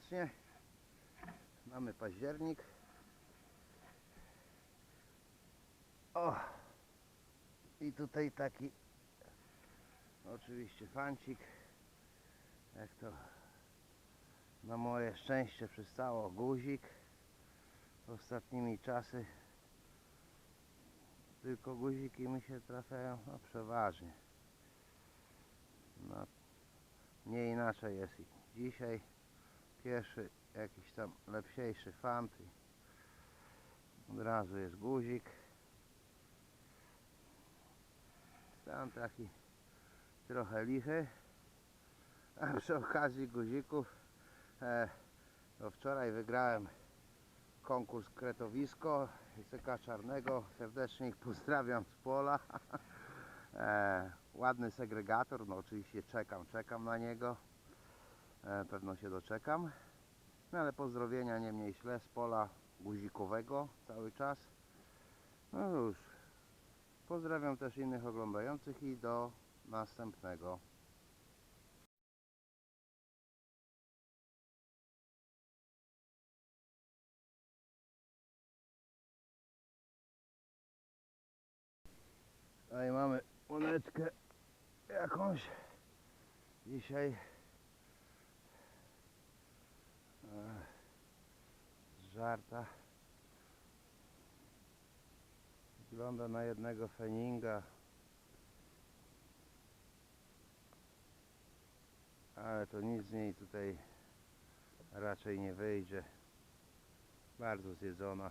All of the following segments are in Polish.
serdecznie. Mamy październik. O! I tutaj taki oczywiście fancik. Jak to na moje szczęście przystało guzik. Ostatnimi czasy tylko guziki mi się trafiają, no przeważnie. No, nie inaczej jest dzisiaj. Pierwszy jakiś tam lepsiejszy fant od razu jest guzik. Stan taki trochę lichy. A przy okazji guzików e, to wczoraj wygrałem konkurs kretowisko Isyka Czarnego. Serdecznie ich pozdrawiam z pola. e, ładny segregator, no oczywiście czekam, czekam na niego. E, pewno się doczekam. No ale pozdrowienia nie mniej z pola guzikowego cały czas. No już. Pozdrawiam też innych oglądających i do następnego. Tutaj mamy monetkę jakąś dzisiaj e, z żarta. Wygląda na jednego feninga ale to nic z niej tutaj raczej nie wyjdzie. Bardzo zjedzona.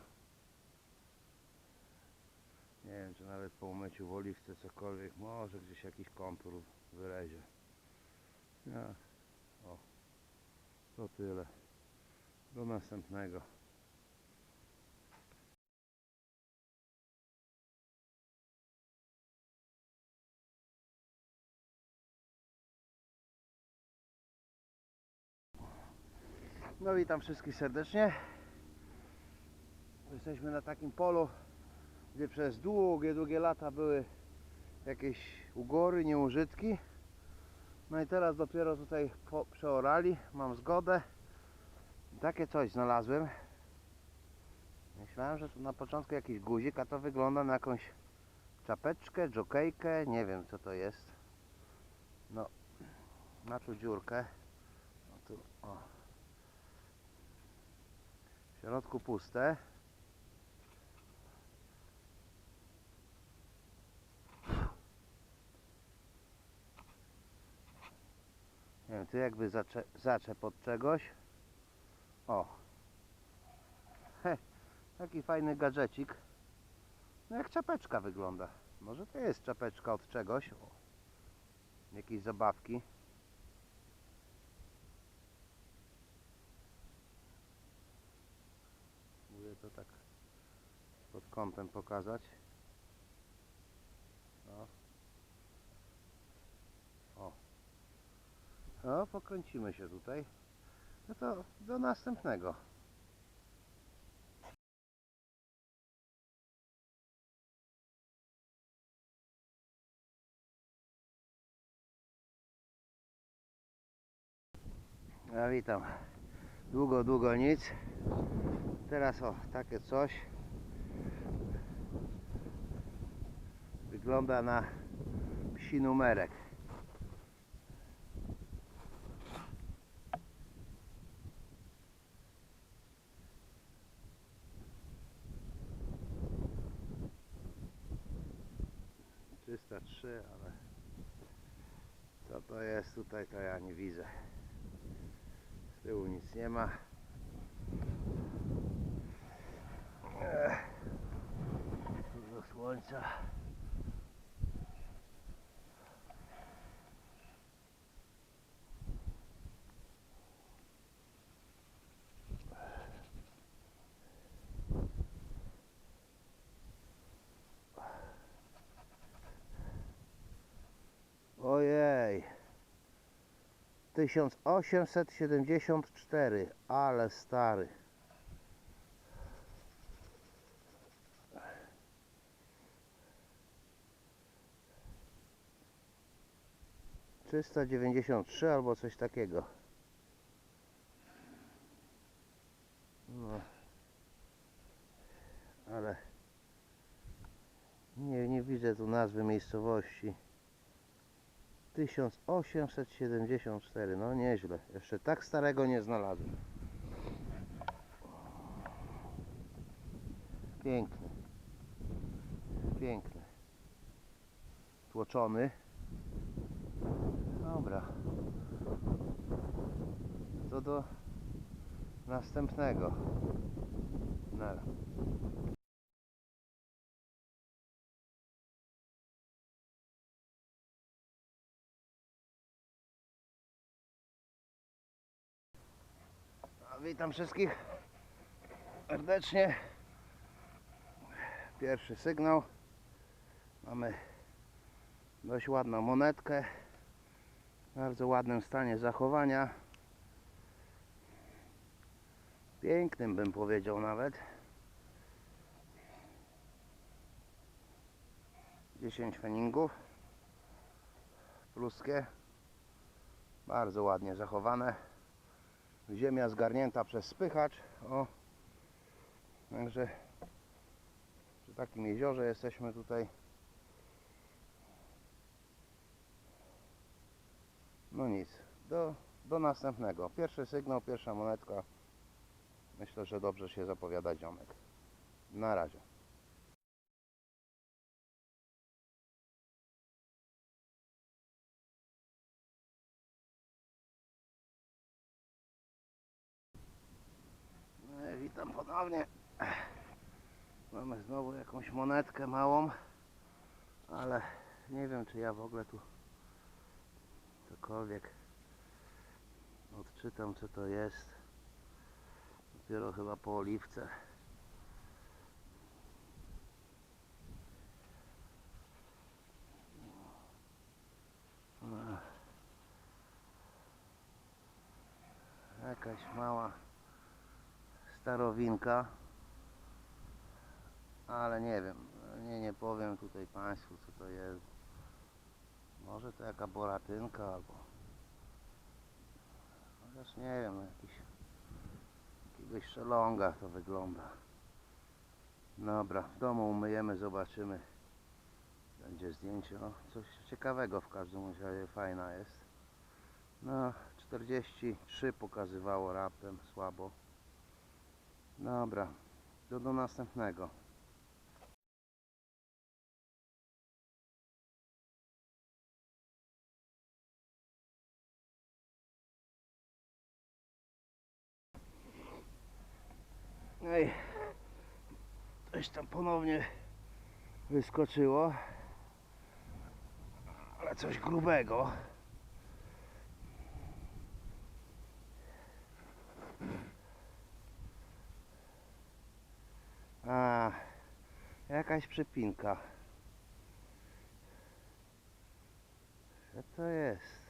Nie wiem, czy nawet po umyciu w oliwce cokolwiek, może gdzieś jakiś kontur wylezie. No, o, to tyle. Do następnego. No witam wszystkich serdecznie. Jesteśmy na takim polu, gdzie przez długie, długie lata były jakieś ugory, nieużytki. No i teraz dopiero tutaj przeorali, mam zgodę. Takie coś znalazłem. Myślałem, że to na początku jakiś guzik, a to wygląda na jakąś czapeczkę, dżokejkę, nie wiem co to jest. No, na tu dziurkę. No tu, o. W środku puste. Nie wiem, tu jakby zacze, zaczep od czegoś. O. He, taki fajny gadżecik. No jak czapeczka wygląda. Może to jest czapeczka od czegoś. O. Jakiejś zabawki. To tak pod kątem pokazać. No. O. No, pokręcimy się tutaj. No to do następnego. Ja witam. Długo, długo nic. Teraz o, takie coś. Wygląda na psi numerek. Trzysta trzy, ale co to jest tutaj, to ja nie widzę. Z tyłu nic nie ma. Słońca. Ojej. 1874, ale stary. Trzysta dziewięćdziesiąt trzy albo coś takiego. No. Ale nie, nie widzę tu nazwy miejscowości. 1874, no nieźle. Jeszcze tak starego nie znalazłem. Piękny. Piękny. Tłoczony. Dobra. To do następnego. Nara. Witam wszystkich serdecznie. Pierwszy sygnał. Mamy dość ładną monetkę. Bardzo ładnym stanie zachowania. Pięknym bym powiedział nawet. 10 feningów. Pluskie. Bardzo ładnie zachowane. Ziemia zgarnięta przez spychacz. O. Także przy takim jeziorze jesteśmy tutaj. No nic. Do, do następnego. Pierwszy sygnał, pierwsza monetka. Myślę, że dobrze się zapowiada ziomek. Na razie. No witam ponownie. Mamy znowu jakąś monetkę małą, ale nie wiem czy ja w ogóle tu cokolwiek odczytam co to jest. Dopiero chyba po oliwce. Jakaś mała starowinka. Ale nie wiem, nie, nie powiem tutaj Państwu co to jest. Może to jaka boratynka albo chociaż nie wiem, no jakiś jakiegoś szelonga to wygląda. Dobra, w domu umyjemy, zobaczymy. Będzie zdjęcie, no coś ciekawego w każdym razie, fajna jest. No, 43 pokazywało raptem, słabo. Dobra, do, do następnego. Ej, coś tam ponownie wyskoczyło, ale coś grubego. A, jakaś przypinka. Co to jest?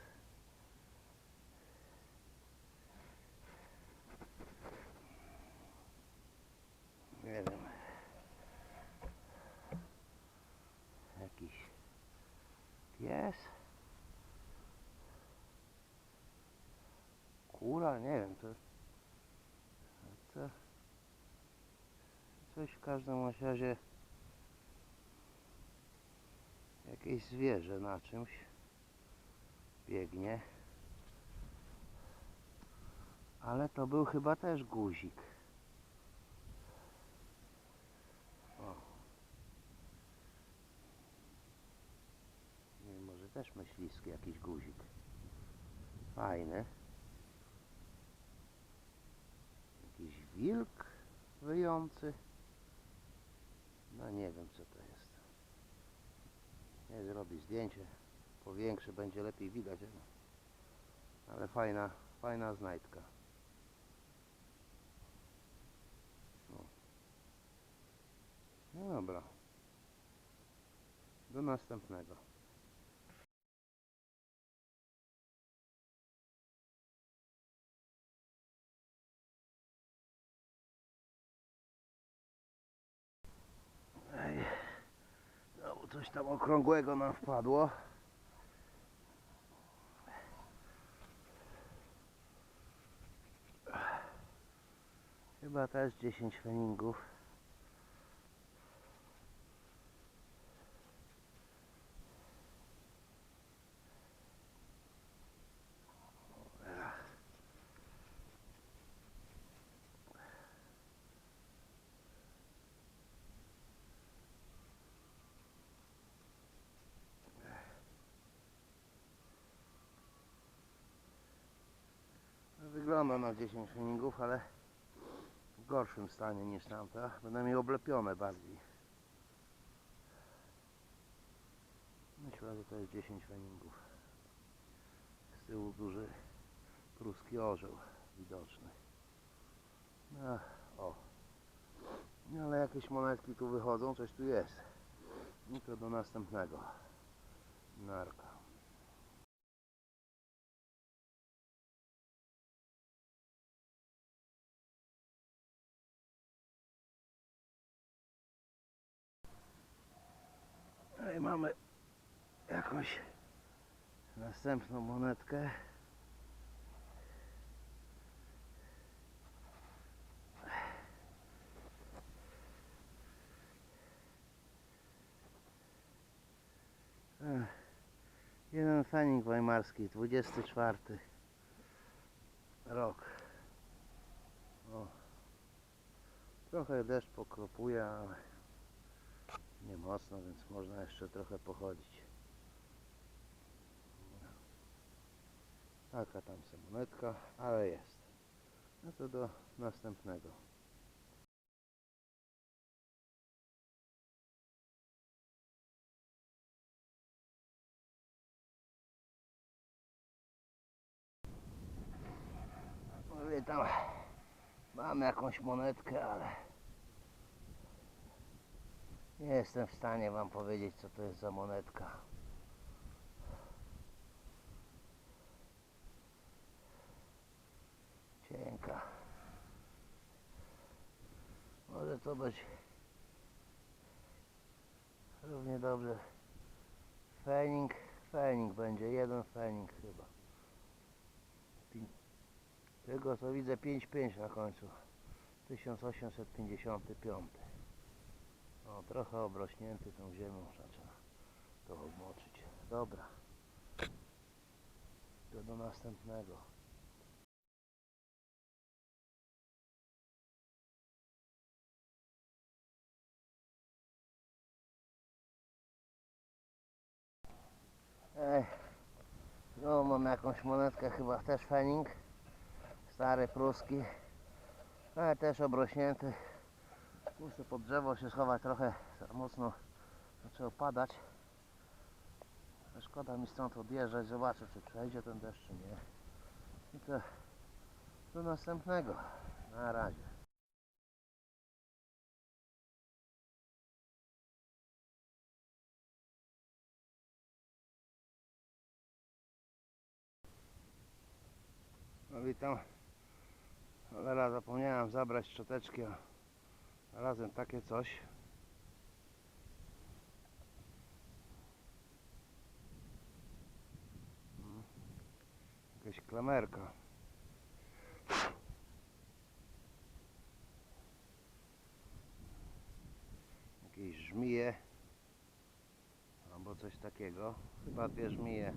Nie wiem. Jakiś pies? Kura? Nie wiem, to... to... Coś w każdym razie... Jakieś zwierzę na czymś biegnie. Ale to był chyba też guzik. O. Nie, może też myśliwski jakiś guzik. Fajny. Jakiś wilk wyjący. No nie wiem co to jest. Nie zrobi zdjęcie. Powiększy będzie lepiej widać. ale- fajna, fajna znajdka. No. No dobra. Do następnego. Coś tam okrągłego nam wpadło. Chyba też 10 feningów. Wygląda na 10 feningów, ale w gorszym stanie niż tamta. Będą oblepione bardziej. Myślę, że to jest 10 feningów. Z tyłu duży pruski orzeł widoczny. No, o. Ale jakieś monetki tu wychodzą, coś tu jest. I to do następnego. Narka. I mamy jakąś następną monetkę. Jeden fenik weimarski, 24 rok. O. Trochę deszcz pokropuje, ale nie mocno, więc można jeszcze trochę pochodzić. Taka tam se monetka, ale jest. No to do następnego. Mówię tam, mam jakąś monetkę, ale nie jestem w stanie wam powiedzieć co to jest za monetka. Cienka. Może to być równie dobrze. Fening, fening będzie, jeden fening chyba. Tego co widzę 5-5 na końcu. 1855. O, trochę obrośnięty tą ziemią, trzeba to obmoczyć. Dobra. To do następnego. Ej, no mam jakąś monetkę, chyba też fening. Stary pruski. Ale też obrośnięty. Muszę pod drzewo się schować trochę za mocno zaczęło padać. Szkoda mi stąd odjeżdżać, zobaczę czy przejdzie ten deszcz czy nie. I to do następnego. Na razie. No witam. Cholera, zapomniałem zabrać szczoteczki, Znalazłem takie coś. Mm. Jakaś klamerka. Jakieś żmije. Albo coś takiego. Chyba dwie żmije.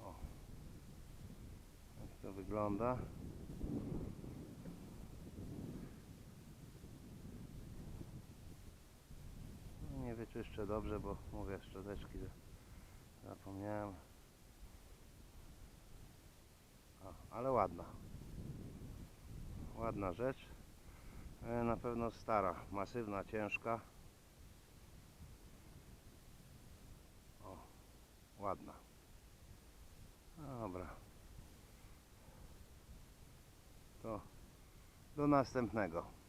O. Jak to wygląda? Nie wyczyszczę dobrze, bo mówię szczoteczki za- zapomniałem. Ale ładna. Ładna rzecz. E, Na pewno stara, masywna, ciężka. Ładna. Dobra. To do następnego.